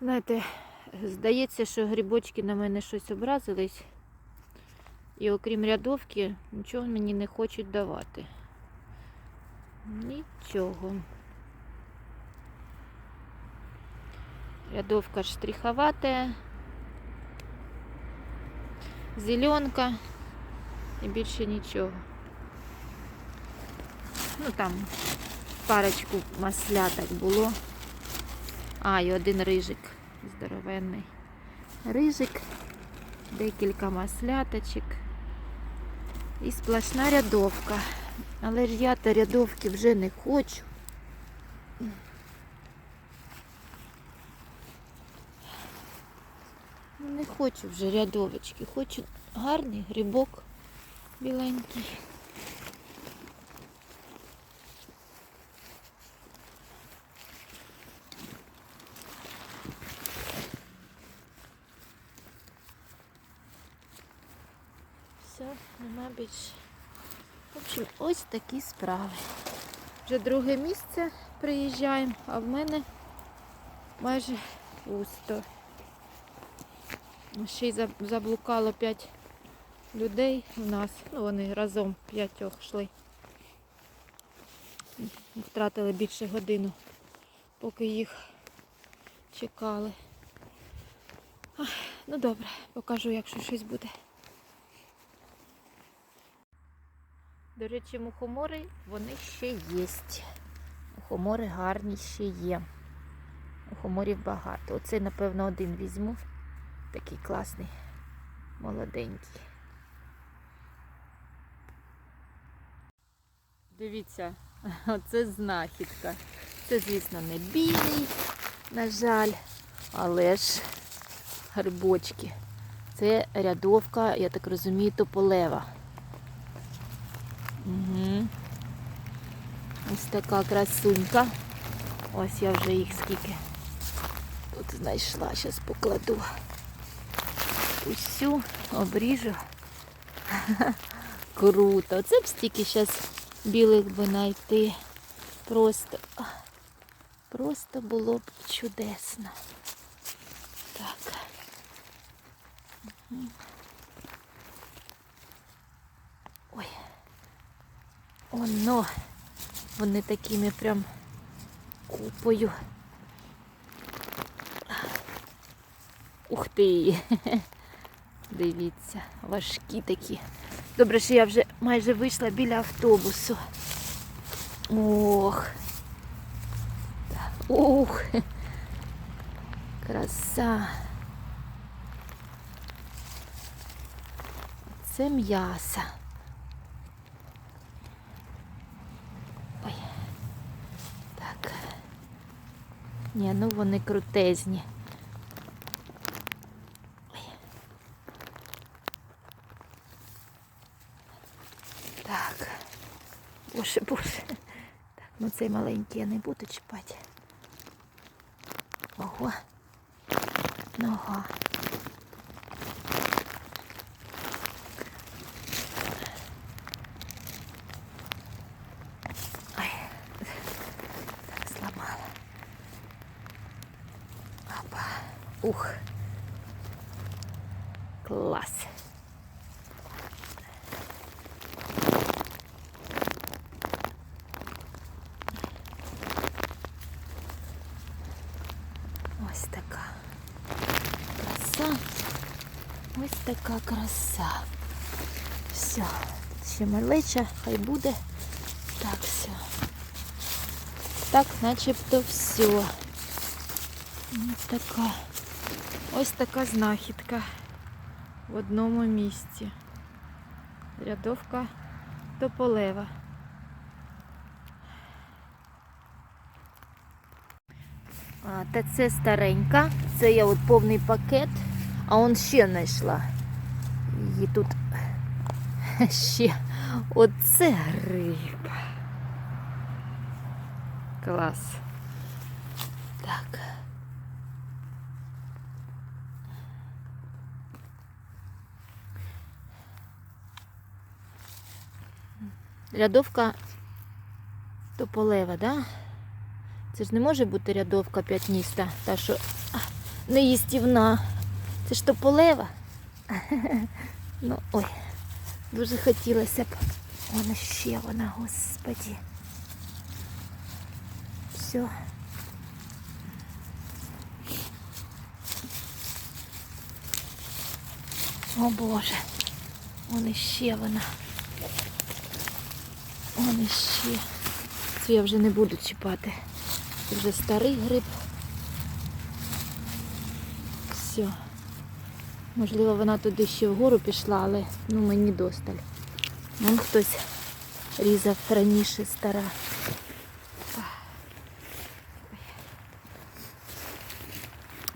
Знаєте, здається, що грибочки на мене щось образились. І окрім рядовки, нічого мені не хочуть давати. Нічого. Рядовка штриховатая. Зеленка і більше нічого. Ну там парочку масляток було. А, і один рижик здоровенний. Рижик, декілька масляточок і сплошна рядовка. Але ж я то рядовки вже не хочу. Ну, Не хочу вже рядовочки, хочу гарний грибок біленький. Все, більше. В общем, ось такі справи. Вже друге місце приїжджаємо, а в мене майже пусто. Ще й заблукало 5 людей у нас. Ну, вони разом п'ятьох йшли. Втратили більше годину, поки їх чекали. Ах, ну добре, покажу, якщо щось буде. До речі, мухомори вони ще є. Мухомори гарні ще є. Мухоморів багато. Оцей, напевно, один візьму. Такий класний, молоденький. Дивіться, оце знахідка. Це, звісно, не білий, на жаль, але ж грибочки. Це рядовка, я так розумію, тополева. Угу. Ось така красунька. Ось я вже їх скільки тут знайшла. Зараз покладу. Усю обріжу. Круто. Оце б стільки зараз білих би знайти. Просто, просто було б чудесно. Так. Мгм. Ой. Оно. Вони такими прям купою. Ух ти! Дивіться, важкі такі. Добре, що я вже майже вийшла біля автобусу. Ох. Ух. Краса. Це м'ясо. Ой. Так. Ні, ну вони крутезні. Так. Боже, боже. Так, ну цей маленький я не буду чіпати. Ого. Нога. Ой. Так, сломала. Опа. Ух. Класс. Ось така краса. Ось така краса. Все. Ще малеча, хай буде. Так, все. Так, начебто все. Ось така. Ось така знахідка в одному місці. Рядовка тополева. А, та це старенька. Це я от повний пакет, а он ще знайшла. Її тут ще оце гриб. Клас. Так. Рядовка тополева, да? Це ж не може бути рядовка п'ятніста, та що неїстівна. Це ж тополева. Ну, ой, дуже хотілося б. Вона ще вона, господі. Все. О Боже. Вон іще вона. Вон іще. Цю я вже не буду чіпати. Це вже старий гриб. Все. Можливо, вона туди ще вгору пішла, але ну мені досталь. Вон хтось різав раніше стара.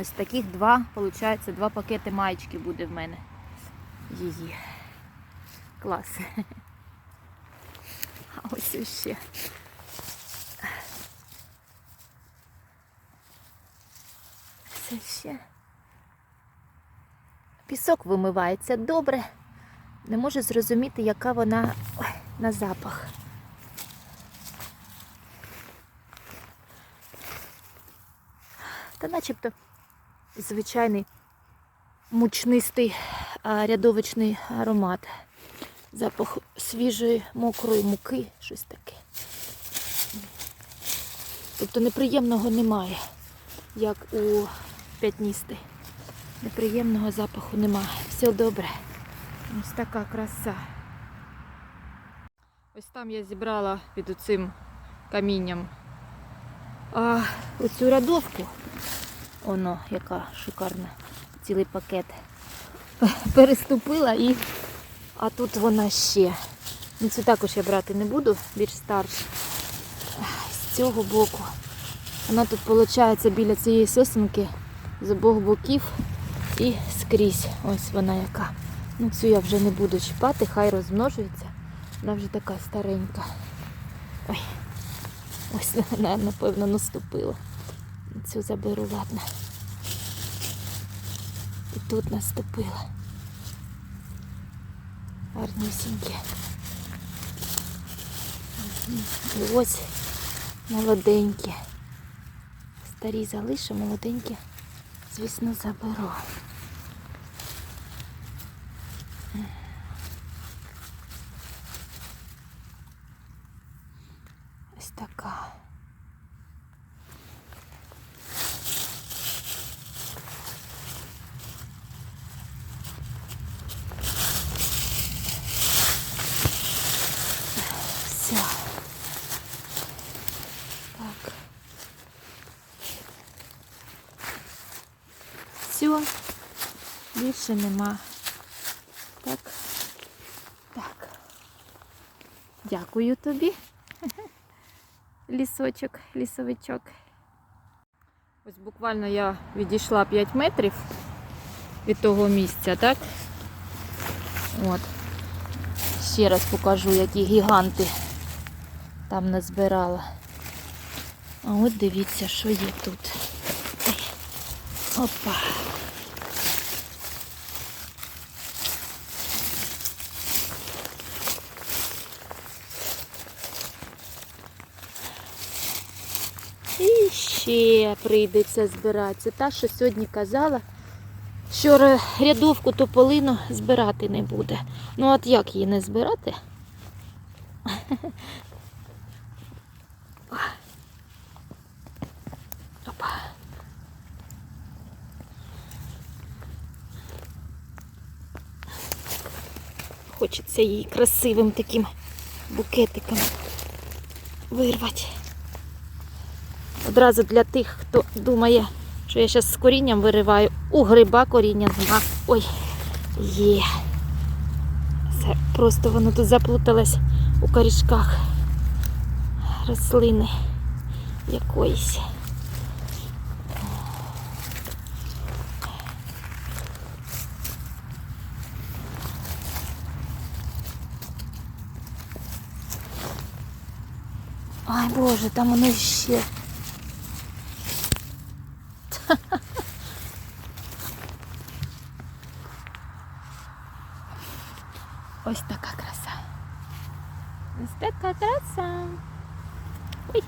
Ось таких два, виходить, два пакети маєчки буде в мене. Її. Клас. Ось. Це ще. Пісок вимивається добре. Не можу зрозуміти, яка вона ой, на запах. Та начебто звичайний мучнистий рядовичний аромат. Запах свіжої мокрої муки, щось таке. Тобто неприємного немає, як у п'ятністий. Неприємного запаху немає. Все добре. Ось така краса. Ось там я зібрала під оцим камінням а, оцю рядовку. Оно, яка шикарна. Цілий пакет. Переступила і. А тут вона ще. Ну це також я брати не буду, більш старша. З цього боку. Вона тут виходить біля цієї сосенки з обох боків і скрізь. Ось вона яка. Ну цю я вже не буду чіпати, хай розмножується. Вона вже така старенька. Ой. Ось вона, напевно, наступила. Цю заберу, ладно. І тут наступила. Гарнюсіньке. Мгм. І ось молоденькі. Старі залишу, молоденькі, звісно, заберу. Ось така. Все. Так. Все. Більше нема. Так. Так. Дякую тобі. Лісочок, лісовичок. Ось буквально я відійшла 5 метрів від того місця, так? От. Ще раз покажу, які гіганти там назбирала. А от дивіться, що є тут. Опа. І ще прийдеться збирати. Це та, що сьогодні казала, що рядовку тополину збирати не буде. Ну от як її не збирати? Опа. Хочеться її красивим таким букетиком вирвати. Одразу для тих, хто думає, що я зараз з корінням вириваю. У гриба коріння нема. Ой, є. Це просто воно тут заплуталось у корішках рослини якоїсь. Ай Боже, там воно ще. Ось така краса. Ось така краса. Ой.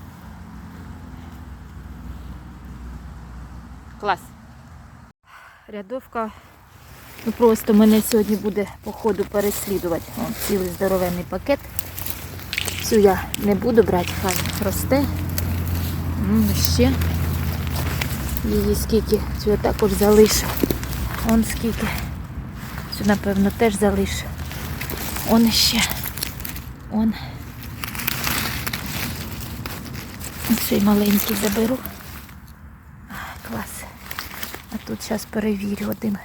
Клас. рядовка ну просто мене сьогодні буде по ходу переслідувати. О, цілий здоровенний пакет. Цю я не буду брати, хай росте. М, ще. Її скільки, я також залишу. Он скільки. Цю, напевно, теж залишу. Он ще. Он. Цей маленький заберу. Клас. А тут зараз перевірю один.